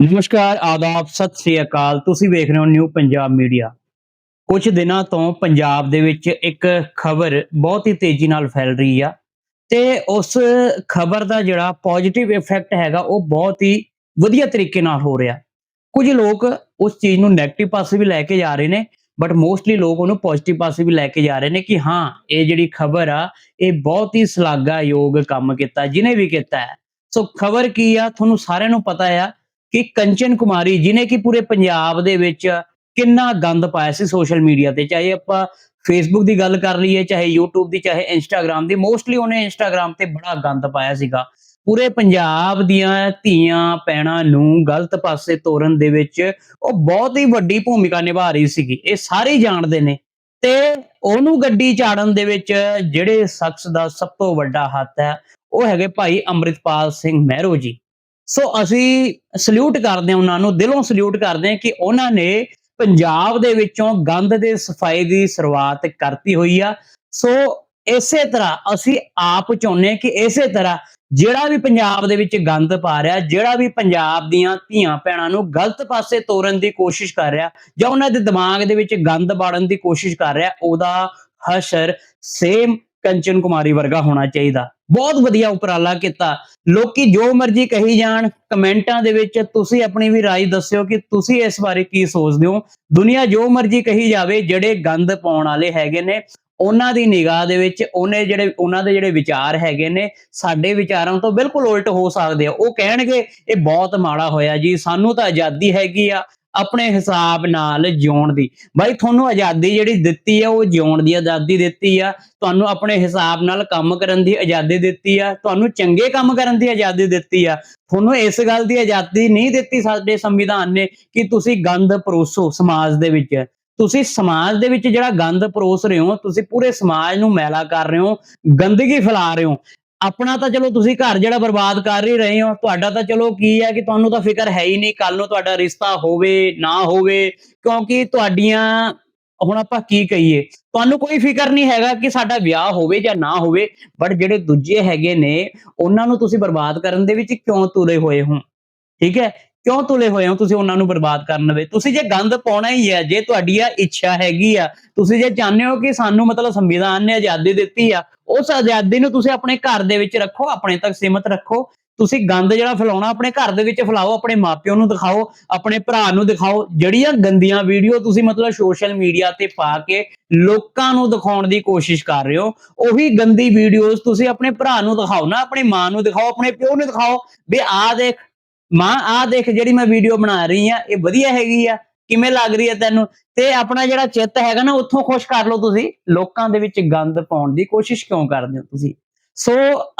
ਨਮਸਕਾਰ, ਆਦਾਬ, ਸਤਿ ਸ੍ਰੀ ਅਕਾਲ। ਤੁਸੀਂ ਵੇਖ ਰਹੇ ਹੋ ਨਿਊ ਪੰਜਾਬ ਮੀਡੀਆ। ਕੁਝ ਦਿਨਾਂ ਤੋਂ ਪੰਜਾਬ ਦੇ ਵਿੱਚ ਇੱਕ ਖਬਰ ਬਹੁਤ ਹੀ ਤੇਜ਼ੀ ਨਾਲ ਫੈਲ ਰਹੀ ਆ ਤੇ ਉਸ ਖਬਰ ਦਾ ਜਿਹੜਾ ਪੋਜ਼ਿਟਿਵ ਇਫੈਕਟ ਹੈਗਾ, ਉਹ ਬਹੁਤ ਹੀ ਵਧੀਆ ਤਰੀਕੇ ਨਾਲ ਹੋ ਰਿਹਾ। ਕੁਝ ਲੋਕ ਉਸ ਚੀਜ਼ ਨੂੰ 네ਗੇਟਿਵ ਪਾਸੇ ਵੀ ਲੈ ਕੇ ਜਾ ਰਹੇ ਨੇ ਬਟ ਮੋਸਟਲੀ ਲੋਕ ਉਹਨੂੰ ਪੋਜ਼ਿਟਿਵ ਪਾਸੇ ਵੀ ਲੈ ਕੇ ਜਾ ਰਹੇ ਨੇ ਕਿ ਹਾਂ, ਇਹ ਜਿਹੜੀ ਖਬਰ ਆ, ਇਹ ਬਹੁਤ ਹੀ ਸ਼ਲਾਘਾਯੋਗ ਕੰਮ ਕੀਤਾ, ਜਿਨੇ ਵੀ ਕੀਤਾ ਹੈ। ਸੋ ਖਬਰ ਕੀ ਆ, ਤੁਹਾਨੂੰ ਸਾਰਿਆਂ ਨੂੰ ਪਤਾ ਆ ਕਿ ਕੰਚਨ ਕੁਮਾਰੀ, ਜਿਨੇ ਕਿ ਪੂਰੇ ਪੰਜਾਬ ਦੇ ਵਿੱਚ ਕਿੰਨਾ ਗੰਦ ਪਾਇਆ ਸੀ ਸੋਸ਼ਲ ਮੀਡੀਆ ਤੇ, ਚਾਹੇ ਆਪਾਂ ਫੇਸਬੁੱਕ ਦੀ ਗੱਲ ਕਰ ਲਈਏ, ਚਾਹੇ YouTube ਦੀ, ਚਾਹੇ Instagram ਦੀ ਮੋਸਟਲੀ ਉਹਨੇ Instagram ਤੇ ਬੜਾ ਗੰਦ ਪਾਇਆ ਸੀਗਾ। ਪੂਰੇ ਪੰਜਾਬ ਦੀਆਂ ਧੀਆਂ ਪੈਣਾ ਨੂੰ ਗਲਤ ਪਾਸੇ ਤੋਰਨ ਦੇ ਵਿੱਚ ਉਹ ਬਹੁਤ ਹੀ ਵੱਡੀ ਭੂਮਿਕਾ ਨਿਭਾ ਰਹੀ ਸੀਗੀ। ਇਹ ਸਾਰੇ ਜਾਣਦੇ ਨੇ। ਤੇ ਉਹਨੂੰ ਗੱਡੀ ਚਾੜਨ ਦੇ ਵਿੱਚ ਜਿਹੜੇ ਸ਼ਖਸ ਦਾ ਸਭ ਤੋਂ ਵੱਡਾ ਹੱਥ ਹੈ, ਉਹ ਹੈਗੇ ਭਾਈ ਅੰਮ੍ਰਿਤਪਾਲ ਸਿੰਘ ਮਹਿਰੋ ਜੀ। ਸੋ ਅਸੀਂ ਸਲੂਟ ਕਰਦੇ ਹਾਂ ਉਹਨਾਂ ਨੂੰ, ਦਿਲੋਂ ਸਲੂਟ ਕਰਦੇ ਹਾਂ ਕਿ ਉਹਨਾਂ ਨੇ ਪੰਜਾਬ ਦੇ ਵਿੱਚੋਂ ਗੰਦ ਦੇ ਸਫ਼ਾਈ ਦੀ ਸ਼ੁਰੂਆਤ ਕਰਤੀ ਹੋਈ ਆ। ਸੋ ਇਸੇ ਤਰ੍ਹਾਂ ਅਸੀਂ ਆਪ ਚਾਹੁੰਦੇ ਹਾਂ ਕਿ ਇਸੇ ਤਰ੍ਹਾਂ ਜਿਹੜਾ ਵੀ ਪੰਜਾਬ ਦੇ ਵਿੱਚ ਗੰਦ ਪਾ ਰਿਹਾ, ਜਿਹੜਾ ਵੀ ਪੰਜਾਬ ਦੀਆਂ ਧੀਆਂ ਭੈਣਾਂ ਨੂੰ ਗਲਤ ਪਾਸੇ ਤੋਰਨ ਦੀ ਕੋਸ਼ਿਸ਼ ਕਰ ਰਿਹਾ ਜਾਂ ਉਹਨਾਂ ਦੇ ਦਿਮਾਗ ਦੇ ਵਿੱਚ ਗੰਦ ਬਾੜਨ ਦੀ ਕੋਸ਼ਿਸ਼ ਕਰ ਰਿਹਾ, ਉਹਦਾ ਹਸ਼ਰ ਸੇਮ ਕੰਚਨ ਕੁਮਾਰੀ ਵਰਗਾ ਹੋਣਾ ਚਾਹੀਦਾ। ਬਹੁਤ ਵਧੀਆ ਉਪਰਾਲਾ ਕੀਤਾ ਲੋਕੀ ਜੋ ਮਰਜ਼ੀ ਕਹੀ ਜਾਣ ਕਮੈਂਟਾਂ ਦੇ ਵਿੱਚ ਤੁਸੀਂ ਆਪਣੀ ਵੀ رائے ਦੱਸਿਓ ਕਿ ਤੁਸੀਂ ਇਸ ਬਾਰੇ ਕੀ ਸੋਚਦੇ ਹੋ ਦੁਨੀਆ ਜੋ ਮਰਜ਼ੀ ਕਹੀ ਜਾਵੇ ਜਿਹੜੇ ਗੰਦ ਪਾਉਣ ਵਾਲੇ ਹੈਗੇ ਨੇ ਉਹਨਾਂ ਦੀ ਨਿਗਾਹ ਦੇ ਵਿੱਚ ਉਹਨੇ ਜਿਹੜੇ ਉਹਨਾਂ ਦੇ ਜਿਹੜੇ ਵਿਚਾਰ ਹੈਗੇ ਨੇ ਸਾਡੇ ਵਿਚਾਰਾਂ ਤੋਂ ਬਿਲਕੁਲ ਉਲਟ ਹੋ ਸਕਦੇ ਆ ਉਹ ਕਹਿਣਗੇ ਇਹ ਬਹੁਤ ਮਾੜਾ ਹੋਇਆ ਜੀ ਸਾਨੂੰ ਤਾਂ ਆਜ਼ਾਦੀ ਹੈਗੀ ਆ ਆਪਣੇ ਹਿਸਾਬ ਨਾਲ ਜਿਉਣ ਦੀ। ਬਾਈ, ਤੁਹਾਨੂੰ ਆਜ਼ਾਦੀ ਜਿਹੜੀ ਦਿੱਤੀ ਆ, ਉਹ ਜਿਉਣ ਦੀ ਆਜ਼ਾਦੀ ਦਿੱਤੀ ਆ। ਤੁਹਾਨੂੰ ਆਪਣੇ ਹਿਸਾਬ ਨਾਲ ਕੰਮ ਕਰਨ ਦੀ ਆਜ਼ਾਦੀ ਦਿੱਤੀ ਆ। ਤੁਹਾਨੂੰ ਚੰਗੇ ਕੰਮ ਕਰਨ ਦੀ ਆਜ਼ਾਦੀ ਦਿੱਤੀ ਆ। ਤੁਹਾਨੂੰ ਇਸ ਗੱਲ ਦੀ ਆਜ਼ਾਦੀ ਨਹੀਂ ਦਿੱਤੀ ਸਾਡੇ ਸੰਵਿਧਾਨ ਨੇ ਕਿ ਤੁਸੀਂ ਗੰਦ ਪਰੋਸੋ ਸਮਾਜ ਦੇ ਵਿੱਚ। ਤੁਸੀਂ ਸਮਾਜ ਦੇ ਵਿੱਚ ਜਿਹੜਾ ਗੰਦ ਪਰੋਸ ਰਹੇ ਹੋ, ਤੁਸੀਂ ਪੂਰੇ ਸਮਾਜ ਨੂੰ ਮੈਲਾ ਕਰ ਰਹੇ ਹੋ, ਗੰਦਗੀ ਫੈਲਾ ਰਹੇ ਹੋ। ਆਪਣਾ ਤਾਂ ਚਲੋ ਤੁਸੀਂ ਘਰ ਜਿਹੜਾ ਬਰਬਾਦ ਕਰ ਹੀ ਰਹੇ ਹੋ, ਤੁਹਾਡਾ ਤਾਂ ਚਲੋ ਕੀ ਹੈ ਕਿ ਤੁਹਾਨੂੰ ਤਾਂ ਫਿਕਰ ਹੈ ਹੀ ਨਹੀਂ ਕੱਲ ਨੂੰ ਤੁਹਾਡਾ ਰਿਸ਼ਤਾ ਹੋਵੇ, ਨਾ ਹੋਵੇ, ਕਿਉਂਕਿ ਤੁਹਾਡੀਆਂ, ਹੁਣ ਆਪਾਂ ਕੀ ਕਹੀਏ, ਤੁਹਾਨੂੰ ਕੋਈ ਫਿਕਰ ਨਹੀਂ ਹੈਗਾ ਕਿ ਸਾਡਾ ਵਿਆਹ ਹੋਵੇ ਜਾਂ ਨਾ ਹੋਵੇ ਬਟ ਜਿਹੜੇ ਦੂਜੇ ਹੈਗੇ ਨੇ, ਉਹਨਾਂ ਨੂੰ ਤੁਸੀਂ ਬਰਬਾਦ ਕਰਨ ਦੇ ਵਿੱਚ ਕਿਉਂ ਤੁਰੇ ਹੋਏ ਹੋ? ਠੀਕ ਹੈ ਕਿਉਂ ਤੁਲੇ ਹੋਏ ਹੋ? ਤੁਸੀਂ ਉਹਨਾਂ ਨੂੰ ਬਰਬਾਦ ਕਰਨ ਵੇ। ਤੁਸੀਂ ਜੇ ਗੰਦ ਪਾਉਣਾ ਹੀ ਹੈ ਜੇ ਤੁਹਾਡੀ ਆ ਇੱਛਾ ਹੈਗੀ ਆ, ਤੁਸੀਂ ਜੇ ਚਾਹੁੰਦੇ ਹੋ ਕਿ ਸਾਨੂੰ ਮਤਲਬ ਸੰਵਿਧਾਨ ਨੇ ਆਜ਼ਾਦੀ ਦਿੱਤੀ ਆ, ਉਸ ਆਜ਼ਾਦੀ ਨੂੰ ਤੁਸੀਂ ਆਪਣੇ ਘਰ ਦੇ ਵਿੱਚ ਰੱਖੋ, ਆਪਣੇ ਤੱਕ ਸੀਮਤ ਰੱਖੋ। ਤੁਸੀਂ ਗੰਦ ਜਿਹੜਾ ਫੈਲਾਉਣਾ, ਆਪਣੇ ਘਰ ਦੇ ਵਿੱਚ ਫੈਲਾਓ, ਆਪਣੇ ਮਾਪਿਓ ਨੂੰ ਦਿਖਾਓ, ਆਪਣੇ ਭਰਾ ਨੂੰ ਦਿਖਾਓ। ਜਿਹੜੀਆਂ ਗੰਦੀਆਂ ਵੀਡੀਓ ਤੁਸੀਂ ਮਤਲਬ ਸੋਸ਼ਲ ਮੀਡੀਆ ਤੇ ਪਾ ਕੇ ਲੋਕਾਂ ਨੂੰ ਦਿਖਾਉਣ ਦੀ ਕੋਸ਼ਿਸ਼ ਕਰ ਰਹੇ ਹੋ, ਉਹੀ ਗੰਦੀ ਵੀਡੀਓਜ਼ ਤੁਸੀਂ ਆਪਣੇ ਭਰਾ ਨੂੰ ਦਿਖਾਓ ਨਾ, ਆਪਣੀ ਮਾਂ ਨੂੰ ਦਿਖਾਓ, ਆਪਣੇ ਪਿਓ ਨੂੰ ਦਿਖਾਓ। ਵੀ ਆਹ ਦੇਖ ਮਾਂ, ਆਹ ਦੇਖ ਜਿਹੜੀ ਮੈਂ ਵੀਡੀਓ ਬਣਾ ਰਹੀ ਆ ਇਹ ਵਧੀਆ ਹੈਗੀ ਆ। ਕਿਵੇਂ ਲੱਗ ਰਹੀ ਹੈ ਤੈਨੂੰ? ਤੇ ਆਪਣਾ ਜਿਹੜਾ ਚਿੱਤ ਹੈਗਾ ਨਾ, ਉੱਥੋਂ ਖੁਸ਼ ਕਰ ਲਓ ਤੁਸੀਂ। ਲੋਕਾਂ ਦੇ ਵਿੱਚ ਗੰਦ ਪਾਉਣ ਦੀ ਕੋਸ਼ਿਸ਼ ਕਿਉਂ ਕਰਦੇ ਹੋ ਤੁਸੀਂ? ਸੋ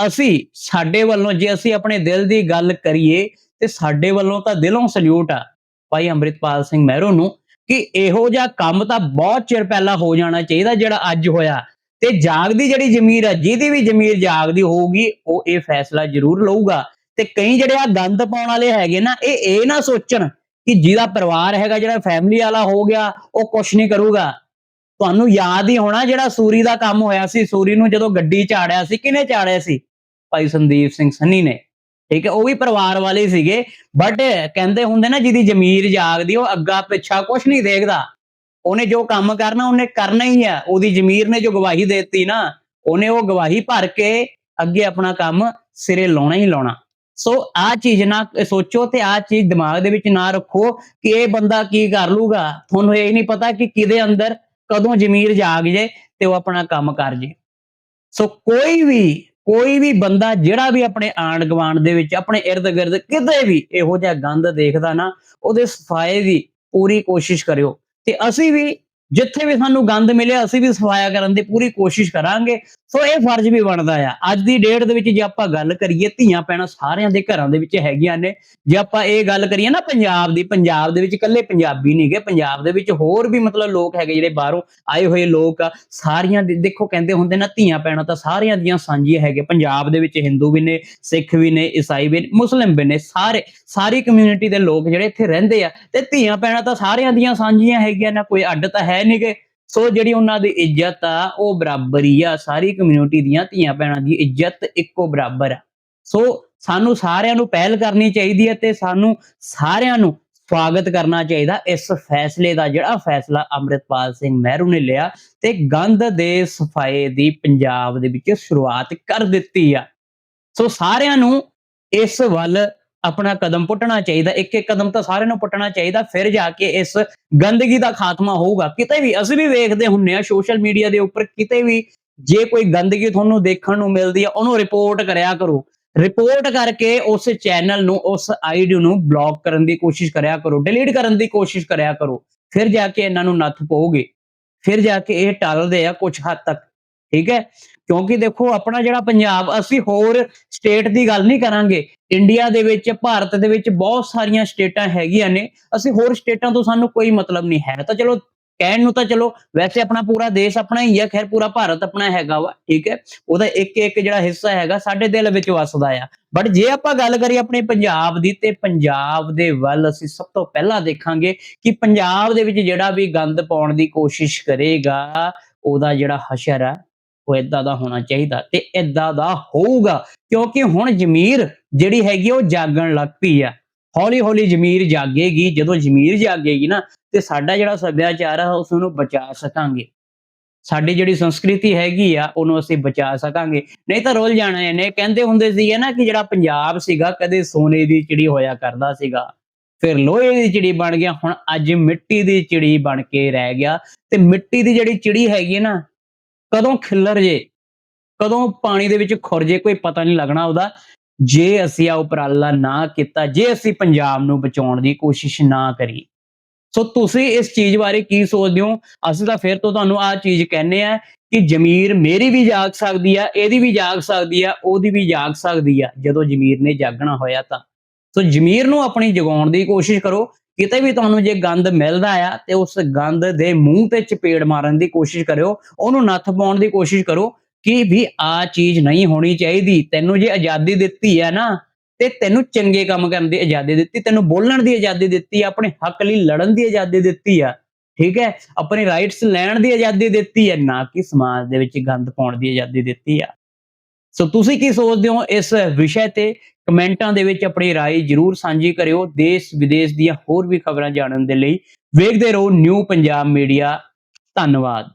ਅਸੀਂ, ਸਾਡੇ ਵੱਲੋਂ ਜੇ ਅਸੀਂ ਆਪਣੇ ਦਿਲ ਦੀ ਗੱਲ ਕਰੀਏ, ਤੇ ਸਾਡੇ ਵੱਲੋਂ ਤਾਂ ਦਿਲੋਂ ਸਲੂਟ ਆ ਭਾਈ ਅੰਮ੍ਰਿਤਪਾਲ ਸਿੰਘ ਮਹਿਰੋ ਨੂੰ, ਕਿ ਇਹੋ ਜਿਹਾ ਕੰਮ ਤਾਂ ਬਹੁਤ ਚਿਰ ਪਹਿਲਾਂ ਹੋ ਜਾਣਾ ਚਾਹੀਦਾ, ਜਿਹੜਾ ਅੱਜ ਹੋਇਆ। ਤੇ ਜਾਗਦੀ ਜਿਹੜੀ ਜ਼ਮੀਰ ਆ, ਜਿਹਦੀ ਵੀ ਜ਼ਮੀਰ ਜਾਗਦੀ ਹੋਊਗੀ, ਉਹ ਇਹ ਫੈਸਲਾ ਜ਼ਰੂਰ ਲਊਗਾ। ਤੇ ਕਈ ਜਿਹੜੇ ਆ ਗੰਦ ਪਾਉਣ ਵਾਲੇ ਹੈਗੇ ਨਾ, ਇਹ ਇਹ ਨਾ ਸੋਚਣ ਕਿ ਜਿਹਦਾ ਪਰਿਵਾਰ ਹੈਗਾ, ਜਿਹੜਾ ਫੈਮਿਲੀ ਵਾਲਾ ਹੋ ਗਿਆ, ਉਹ ਕੁਛ ਨਹੀਂ ਕਰੂਗਾ। ਤੁਹਾਨੂੰ ਯਾਦ ਹੀ ਹੋਣਾ ਜਿਹੜਾ ਸੂਰੀ ਦਾ ਕੰਮ ਹੋਇਆ ਸੀ, ਸੂਰੀ ਨੂੰ ਜਦੋਂ ਗੱਡੀ ਚਾੜਿਆ ਸੀ, ਕਿਹਨੇ ਚਾੜਿਆ ਸੀ? ਭਾਈ ਸੰਦੀਪ ਸਿੰਘ ਸੰਨੀ ਨੇ। ਠੀਕ ਹੈ, ਉਹ ਵੀ ਪਰਿਵਾਰ ਵਾਲੇ ਸੀਗੇ। ਬਟ ਕਹਿੰਦੇ ਹੁੰਦੇ ਨਾ, ਜਿਹਦੀ ਜ਼ਮੀਰ ਜਾਗਦੀ, ਉਹ ਅੱਗਾ ਪਿੱਛਾ ਕੁਛ ਨਹੀਂ ਦੇਖਦਾ। ਉਹਨੇ ਜੋ ਕੰਮ ਕਰਨਾ, ਉਹਨੇ ਕਰਨਾ ਹੀ ਹੈ ਉਹਦੀ ਜ਼ਮੀਰ ਨੇ ਜੋ ਗਵਾਹੀ ਦੇ ਦਿੱਤੀ ਨਾ, ਉਹਨੇ ਉਹ ਗਵਾਹੀ ਭਰ ਕੇ ਅੱਗੇ ਆਪਣਾ ਕੰਮ ਸਿਰੇ ਲਾਉਣਾ ਹੀ ਲਾਉਣਾ। ਸੋ ਆ ਚੀਜ਼ ਨਾ ਸੋਚੋ ਤੇ ਆ ਚੀਜ਼ ਦਿਮਾਗ ਦੇ ਵਿੱਚ ਨਾ ਰੱਖੋ ਕਿ ਇਹ ਬੰਦਾ ਕੀ ਕਰ ਲੂਗਾ। ਤੁਹਾਨੂੰ ਇਹ ਨਹੀਂ ਪਤਾ ਕਿ ਕਿਹਦੇ ਅੰਦਰ ਕਦੋਂ ਜ਼ਮੀਰ ਜਾਗ ਜੇ ਤੇ ਉਹ ਆਪਣਾ ਕੰਮ ਕਰ ਜੇ। ਸੋ ਕੋਈ ਵੀ ਕੋਈ ਵੀ ਬੰਦਾ ਜਿਹੜਾ ਵੀ ਆਪਣੇ ਆਂਡ ਗਵਾਂਡ ਦੇ ਵਿੱਚ, ਆਪਣੇ ird ਗਿਰਦ ਕਿਤੇ ਵੀ ਇਹੋ ਜਿਹਾ ਗੰਦ ਦੇਖਦਾ ਨਾ, ਉਹਦੇ ਸਫਾਏ ਦੀ ਪੂਰੀ ਕੋਸ਼ਿਸ਼ ਕਰਿਓ। ਤੇ ਅਸੀਂ ਵੀ, ਜਿੱਥੇ ਵੀ ਸਾਨੂੰ ਗੰਦ ਮਿਲਿਆ ਅਸੀਂ ਵੀ ਸਫਾਇਆ ਕਰਨ ਦੀ ਪੂਰੀ ਕੋਸ਼ਿਸ਼ ਕਰਾਂਗੇ। ਸੋ ਇਹ ਫਰਜ਼ ਵੀ ਬਣਦਾ ਆ। ਅੱਜ ਦੀ ਡੇਟ ਦੇ ਵਿੱਚ ਜੇ ਆਪਾਂ ਗੱਲ ਕਰੀਏ, ਧੀਆਂ ਪੈਣਾ ਸਾਰਿਆਂ ਦੇ ਘਰਾਂ ਦੇ ਵਿੱਚ ਹੈਗੀਆਂ ਨੇ। ਜੇ ਆਪਾਂ ਇਹ ਗੱਲ ਕਰੀਏ ਨਾ ਪੰਜਾਬ ਦੀ, ਪੰਜਾਬ ਦੇ ਵਿੱਚ ਇਕੱਲੇ ਪੰਜਾਬੀ ਨਹੀਂਗੇ ਪੰਜਾਬ ਦੇ ਵਿੱਚ ਹੋਰ ਵੀ ਮਤਲਬ ਲੋਕ ਹੈਗੇ ਜਿਹੜੇ ਬਾਹਰੋਂ ਆਏ ਹੋਏ ਲੋਕ ਆ, ਸਾਰੀਆਂ ਦੇ- ਦੇਖੋ ਕਹਿੰਦੇ ਹੁੰਦੇ ਨਾ, ਧੀਆਂ ਪੈਣਾ ਤਾਂ ਸਾਰਿਆਂ ਦੀਆਂ ਸਾਂਝੀਆਂ ਹੈਗੇ ਪੰਜਾਬ ਦੇ ਵਿੱਚ ਹਿੰਦੂ ਵੀ ਨੇ, ਸਿੱਖ ਵੀ ਨੇ, ਈਸਾਈ ਵੀ ਨੇ, ਮੁਸਲਿਮ ਵੀ ਨੇ, ਸਾਰੇ ਸਾਰੀ ਕਮਿਊਨਿਟੀ ਦੇ ਲੋਕ ਜਿਹੜੇ ਇੱਥੇ ਰਹਿੰਦੇ ਆ। ਤੇ ਧੀਆਂ ਪੈਣਾ ਤਾਂ ਸਾਰਿਆਂ ਦੀਆਂ ਸਾਂਝੀਆਂ ਹੈਗੀਆਂ ਨਾ। ਕੋਈ ਅੱਡ ਤਾਂ ਹੈ ਨਹੀਂਗੇ ਸੋ ਜਿਹੜੀ ਉਹਨਾਂ ਦੀ ਇੱਜ਼ਤ ਆ, ਉਹ ਬਰਾਬਰੀ ਆ। ਸਾਰੀ ਕਮਿਊਨਿਟੀ ਦੀਆਂ ਧੀਆਂ ਭੈਣਾਂ ਦੀ ਇੱਜ਼ਤ ਇੱਕੋ ਬਰਾਬਰ ਆ। ਸੋ ਸਾਨੂੰ ਸਾਰਿਆਂ ਨੂੰ ਪਹਿਲ ਕਰਨੀ ਚਾਹੀਦੀ ਹੈ ਤੇ ਸਾਨੂੰ ਸਾਰਿਆਂ ਨੂੰ ਸਵਾਗਤ ਕਰਨਾ ਚਾਹੀਦਾ ਇਸ ਫੈਸਲੇ ਦਾ, ਜਿਹੜਾ ਫੈਸਲਾ ਅੰਮ੍ਰਿਤਪਾਲ ਸਿੰਘ ਮਹਿਰੂ ਨੇ ਲਿਆ ਤੇ ਗੰਧ ਦੇ ਸਫਾਏ ਦੀ ਪੰਜਾਬ ਦੇ ਵਿੱਚ ਸ਼ੁਰੂਆਤ ਕਰ ਦਿੱਤੀ ਆ। ਸੋ ਸਾਰਿਆਂ ਨੂੰ ਇਸ ਵੱਲ ਆਪਣਾ ਕਦਮ ਪੁੱਟਣਾ ਚਾਹੀਦਾ ਇੱਕ ਇੱਕ ਕਦਮ ਤਾਂ ਸਾਰਿਆਂ ਨੂੰ ਪੁੱਟਣਾ ਚਾਹੀਦਾ, ਫਿਰ ਜਾ ਕੇ ਇਸ ਗੰਦਗੀ ਦਾ ਖਾਤਮਾ ਹੋਊਗਾ। ਕਿਤੇ ਵੀ ਅਸੀਂ ਵੀ ਵੇਖਦੇ ਹੁੰਨੇ ਆ ਸੋਸ਼ਲ ਮੀਡੀਆ ਦੇ ਉੱਪਰ, ਕਿਤੇ ਵੀ ਜੇ ਕੋਈ ਗੰਦਗੀ ਤੁਹਾਨੂੰ ਦੇਖਣ ਨੂੰ ਮਿਲਦੀ ਆ, ਉਹਨੂੰ ਰਿਪੋਰਟ ਕਰਿਆ ਕਰੋ। ਰਿਪੋਰਟ ਕਰਕੇ ਉਸ ਚੈਨਲ ਨੂੰ, ਉਸ ਆਈਡੀ ਨੂੰ ਬਲੌਕ ਕਰਨ ਦੀ ਕੋਸ਼ਿਸ਼ ਕਰਿਆ ਕਰੋ ਡਿਲੀਟ ਕਰਨ ਦੀ ਕੋਸ਼ਿਸ਼ ਕਰਿਆ ਕਰੋ। ਫਿਰ ਜਾ ਕੇ ਇਹਨਾਂ ਨੂੰ ਨੱਥ ਪਾਉਗੇ ਫਿਰ ਜਾ ਕੇ ਇਹ ਟਲਦੇ ਆ ਕੁਝ ਹੱਦ ਤੱਕ। ਠੀਕ ਹੈ? ਕਿਉਂਕਿ ਦੇਖੋ ਆਪਣਾ ਜਿਹੜਾ ਪੰਜਾਬ, ਅਸੀਂ ਹੋਰ ਸਟੇਟ ਦੀ ਗੱਲ ਨਹੀਂ ਕਰਾਂਗੇ। ਇੰਡੀਆ ਦੇ ਵਿੱਚ, ਭਾਰਤ ਦੇ ਵਿੱਚ ਬਹੁਤ ਸਾਰੀਆਂ ਸਟੇਟਾਂ ਹੈਗੀਆਂ ਨੇ। ਅਸੀਂ ਹੋਰ ਸਟੇਟਾਂ ਤੋਂ ਸਾਨੂੰ ਕੋਈ ਮਤਲਬ ਨਹੀਂ ਹੈ। ਤਾਂ ਚਲੋ, ਕਹਿਣ ਨੂੰ ਤਾਂ ਚਲੋ, ਵੈਸੇ ਆਪਣਾ ਪੂਰਾ ਦੇਸ਼ ਆਪਣਾ ਹੀ ਹੈ ਖੈਰ, ਪੂਰਾ ਭਾਰਤ ਆਪਣਾ ਹੈਗਾ ਵਾ, ਠੀਕ ਹੈ? ਉਹਦਾ ਇੱਕ ਇੱਕ ਜਿਹੜਾ ਹਿੱਸਾ ਹੈਗਾ, ਸਾਡੇ ਦਿਲ ਵਿੱਚ ਵਸਦਾ ਆ। ਬਟ ਜੇ ਆਪਾਂ ਗੱਲ ਕਰੀਏ ਆਪਣੇ ਪੰਜਾਬ ਦੀ, ਤੇ ਪੰਜਾਬ ਦੇ ਵੱਲ ਅਸੀਂ ਸਭ ਤੋਂ ਪਹਿਲਾਂ ਦੇਖਾਂਗੇ ਕਿ ਪੰਜਾਬ ਦੇ ਵਿੱਚ ਜਿਹੜਾ ਵੀ ਗੰਦ ਪਾਉਣ ਦੀ ਕੋਸ਼ਿਸ਼ ਕਰੇਗਾ, ਉਹਦਾ ਜਿਹੜਾ ਹਸ਼ਰ ਆ ਉਹ ਇਦਾਂ ਦਾ ਹੋਣਾ ਚਾਹੀਦਾ ਤੇ ਇਦਾਂ ਦਾ ਹੋਊਗਾ ਕਿਉਂਕਿ ਹੁਣ ਜ਼ਮੀਰ ਜਿਹੜੀ ਹੈਗੀ ਆ, ਉਹ ਜਾਗਣ ਲੱਗ ਪਈ ਆ। ਹੌਲੀ ਹੌਲੀ ਜ਼ਮੀਰ ਜਾਗੇਗੀ ਜਦੋਂ ਜ਼ਮੀਰ ਜਾਗੇਗੀ ਨਾ ਤੇ ਸਾਡਾ ਜਿਹੜਾ ਸੱਭਿਆਚਾਰ ਆ ਉਸ ਨੂੰ ਬਚਾ ਸਕਾਂਗੇ। ਸਾਡੀ ਜਿਹੜੀ ਸੰਸਕ੍ਰਿਤੀ ਹੈਗੀ ਆ ਉਹਨੂੰ ਅਸੀਂ ਬਚਾ ਸਕਾਂਗੇ। ਨਹੀਂ ਤਾਂ ਰੋਲ ਜਾਣਾ ਇਹਨੇ। ਕਹਿੰਦੇ ਹੁੰਦੇ ਸੀ ਨਾ ਕਿ ਜਿਹੜਾ ਪੰਜਾਬ ਸੀਗਾ ਕਦੇ ਸੋਨੇ ਦੀ ਚਿੜੀ ਹੋਇਆ ਕਰਦਾ ਸੀਗਾ। ਫਿਰ ਲੋਹੇ ਦੀ ਚਿੜੀ ਬਣ ਗਿਆ ਹੁਣ ਅੱਜ ਮਿੱਟੀ ਦੀ ਚਿੜੀ ਬਣ ਕੇ ਰਹਿ ਗਿਆ। ਤੇ ਮਿੱਟੀ ਦੀ ਜਿਹੜੀ ਚਿੜੀ ਹੈਗੀ ਹੈ ਨਾ ਕਦੋਂ ਖਿੱਲਰ ਜੇ, ਕਦੋਂ ਪਾਣੀ ਦੇ ਵਿੱਚ ਖੁਰ ਜੇ, ਕੋਈ ਪਤਾ ਨਹੀਂ ਲੱਗਣਾ ਉਹਦਾ। ਜੇ ਅਸੀਂ ਆ ਉਪਰਾਲਾ ਨਾ ਕੀਤਾ, ਜੇ ਅਸੀਂ ਪੰਜਾਬ ਨੂੰ ਬਚਾਉਣ ਦੀ ਕੋਸ਼ਿਸ਼ ਨਾ ਕਰੀ। ਸੋ ਤੁਸੀਂ ਇਸ ਚੀਜ਼ ਬਾਰੇ ਕੀ ਸੋਚਦੇ ਹੋ? ਅਸੀਂ ਤਾਂ ਫਿਰ ਤੋਂ ਤੁਹਾਨੂੰ ਆ ਚੀਜ਼ ਕਹਿੰਨੇ ਆ ਕਿ ਜ਼ਮੀਰ ਮੇਰੀ ਵੀ ਜਾਗ ਸਕਦੀ ਆ, ਇਹਦੀ ਵੀ ਜਾਗ ਸਕਦੀ ਆ, ਉਹਦੀ ਵੀ ਜਾਗ ਸਕਦੀ ਆ। ਜਦੋਂ ਜ਼ਮੀਰ ਨੇ ਜਾਗਣਾ ਹੋਇਆ ਤਾਂ। ਸੋ ਜ਼ਮੀਰ ਨੂੰ ਆਪਣੀ ਜਗਾਉਣ ਦੀ ਕੋਸ਼ਿਸ਼ ਕਰੋ। ਕਿਤੇ ਵੀ ਤੁਹਾਨੂੰ ਜੇ ਗੰਦ ਮਿਲਦਾ ਆ ਤੇ ਉਸ ਗੰਦ ਦੇ ਮੂੰਹ ਤੇ ਚਪੇੜ ਮਾਰਨ ਦੀ ਕੋਸ਼ਿਸ਼ ਕਰਿਓ ਉਹਨੂੰ ਨੱਥ ਪਾਉਣ ਦੀ ਕੋਸ਼ਿਸ਼ ਕਰੋ ਕਿ ਵੀ ਆ ਚੀਜ਼ ਨਹੀਂ ਹੋਣੀ ਚਾਹੀਦੀ। ਤੈਨੂੰ ਜੇ ਆਜ਼ਾਦੀ ਦਿੱਤੀ ਹੈ ਨਾ ਤੇ ਤੈਨੂੰ ਚੰਗੇ ਕੰਮ ਕਰਨ ਦੀ ਆਜ਼ਾਦੀ ਦਿੱਤੀ ਤੈਨੂੰ ਬੋਲਣ ਦੀ ਆਜ਼ਾਦੀ ਦਿੱਤੀ ਆ, ਆਪਣੇ ਹੱਕ ਲਈ ਲੜਨ ਦੀ ਆਜ਼ਾਦੀ ਦਿੱਤੀ ਆ ਠੀਕ ਹੈ? ਆਪਣੇ ਰਾਈਟਸ ਲੈਣ ਦੀ ਆਜ਼ਾਦੀ ਦਿੱਤੀ ਹੈ ਨਾ ਕਿ ਸਮਾਜ ਦੇ ਵਿੱਚ ਗੰਦ ਪਾਉਣ ਦੀ ਆਜ਼ਾਦੀ ਦਿੱਤੀ ਆ। ਸੋ ਤੁਸੀਂ ਕੀ ਸੋਚਦੇ ਹੋ ਇਸ ਵਿਸ਼ੇ ਤੇ ਕਮੈਂਟਾਂ ਦੇ ਵਿੱਚ ਆਪਣੀ رائے ਜਰੂਰ ਸਾਂਝੀ ਕਰਿਓ ਦੇਸ਼ ਵਿਦੇਸ਼ ਦੀਆਂ ਹੋਰ ਵੀ ਖਬਰਾਂ ਜਾਣਨ ਦੇ ਲਈ ਵੇਖਦੇ ਰਹੋ ਨਿਊ ਪੰਜਾਬ ਮੀਡੀਆ ਧੰਨਵਾਦ